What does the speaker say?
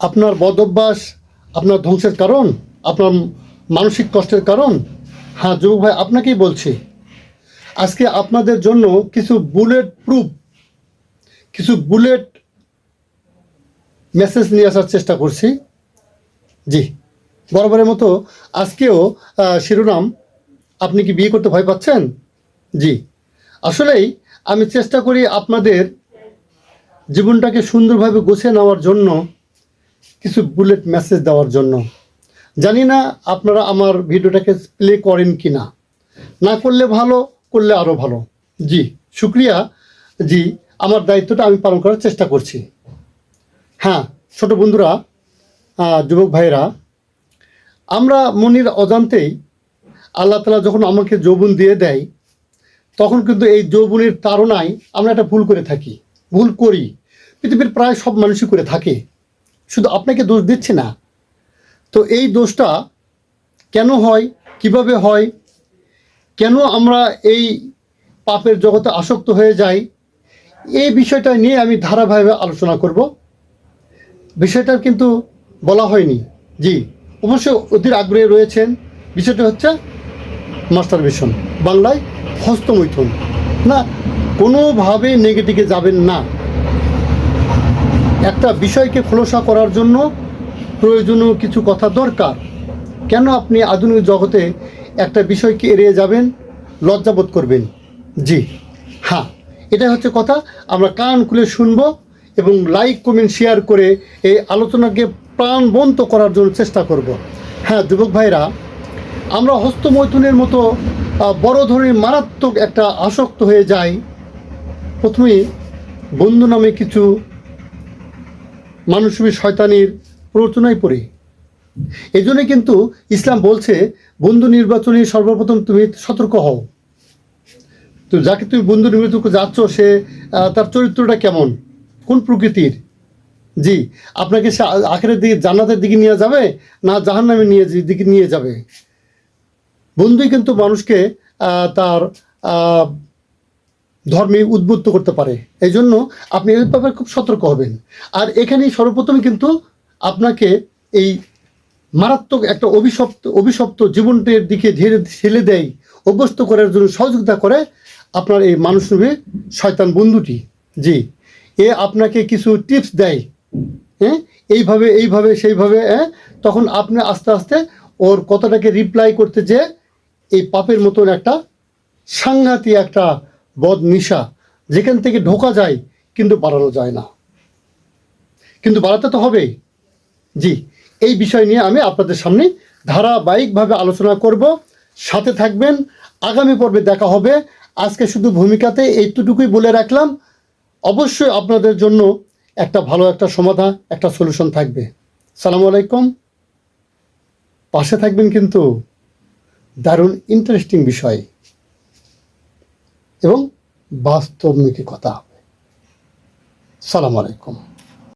আপনার বদ অভ্যাস, আপনার ধ্বংসের কারণ, আপনার মানসিক কষ্টের কারণ। হ্যাঁ যুবক ভাই, আপনাকেই বলছি। আজকে আপনাদের জন্য কিছু বুলেট প্রুফ কিছু বুলেট মেসেজ নিয়ে আসার চেষ্টা করছি। জি, বরাবরের মতো আজকেও শিরোনাম, আপনি কি বিয়ে করতে ভয় পাচ্ছেন? জি, আসলেই আমি চেষ্টা করি আপনাদের জীবনটাকে সুন্দরভাবে গুছিয়ে নেওয়ার জন্য কিছু বুলেট মেসেজ দেওয়ার জন্য। জানি না আপনারা আমার ভিডিওটাকে প্লে করেন কি না না করলে ভালো, করলে আরও ভালো। জি, শুক্রিয়া। জি, আমার দায়িত্বটা আমি পালন করার চেষ্টা করছি। হ্যাঁ ছোট বন্ধুরা যুবক ভাইরা আমরা মনির অজান্তেই আল্লাহ তালা যখন আমাকে যৌবন দিয়ে দেয়, তখন কিন্তু এই যৌবনের তাড়নায় আমরা একটা ভুল করে থাকি। ভুল করি। পৃথিবীর প্রায় সব মানুষই করে থাকে। শুধু আপনাকে দোষ দিচ্ছি না। তো এই দোষটা কেন হয়? কীভাবে হয়? কেন আমরা এই পাপের জগতে আসক্ত হয়ে যাই? এই বিষয়টা নিয়ে আমি ধারাবাহিকভাবে আলোচনা করব। বিষয়টা কিন্তু বলা হয়নি। জি, অবশ্যই অধীর আগ্রহে রয়েছেন। বিষয়টা হচ্ছে মাস্টার মাস্টারবেশন বাংলায় হস্তমৈথুন। না কোনোভাবে নেগেটিভে যাবেন না। একটা বিষয়কে খোলসা করার জন্য প্রয়োজনীয় কিছু কথা দরকার। কেন আপনি আধুনিক জগতে একটা বিষয়কে এড়িয়ে যাবেন লজ্জাবোধ করবেন? জি হ্যাঁ এটা হচ্ছে কথা। আমরা কান খুলে শুনব এবং লাইক, কমেন্ট, শেয়ার করে এই আলোচনাকে প্রাণবন্ত করার জন্য চেষ্টা করব। হ্যাঁ যুবক ভাইরা আমরা হস্তমৈথুনের মতো বড় ধরনের মারাত্মক একটা আসক্ত হয়ে যাই। প্রথমে বন্ধু নামে কিছু মানুষবী শয়তানির প্ররোচনায় পড়ে। এই জন্যই কিন্তু ইসলাম বলছে, বন্ধু নির্বাচনে সর্বপ্রথম তুমি সতর্ক হও। তো যাকে তুমি বন্ধু নির্বাচন যাচ্ছ, সে তার চরিত্রটা কেমন? কোন প্রকৃতির? জি, আপনাকে সে আ- আখেরের দিকে, জান্নাতের দিকে নিয়ে যাবে না জাহান্নামে নিয়ে দিকে নিয়ে যাবে? বন্ধুই কিন্তু মানুষকে তার ধর্মে উদ্বুদ্ধ করতে পারে। এই জন্য আপনি এই ব্যাপারে খুব সতর্ক হবেন। আর এখানেই সর্বপ্রথম কিন্তু আপনাকে এই মারাত্মক একটা অভিশপ্ত অভিশপ্ত জীবনটির দিকে ধীরে ঠেলে দেয়, অভ্যস্ত করার জন্য সহযোগিতা করে আপনার এই মানুষরূপী শয়তান বন্ধুটি। জি, এ আপনাকে কিছু টিপস দেয়। হ্যাঁ এইভাবে এইভাবে, সেইভাবে হ্যাঁ তখন আপনি আস্তে আস্তে ওর কথাটাকে রিপ্লাই করতে যে এই পাপের মতন একটা সাংঘাতিক একটা বদ নিশা যেখান থেকে ঢোকা যায় কিন্তু বাড়ানো যায় না। কিন্তু বাড়াতে তো হবেই। জি, এই বিষয় নিয়ে আমি আপনাদের সামনে ধারাবাহিকভাবে আলোচনা করব। সাথে থাকবেন, আগামী পর্বে দেখা হবে। আজকে শুধু ভূমিকাতে এইটুকুই বলে রাখলাম। অবশ্যই আপনাদের জন্য একটা ভালো একটা সমাধান, একটা সলিউশন থাকবে। সালামু আলাইকুম। পাশে থাকবেন কিন্তু দারুণ ইন্টারেস্টিং বিষয়। এবং বাস্তবমুখী কথা হবে। সালাম আলাইকুম।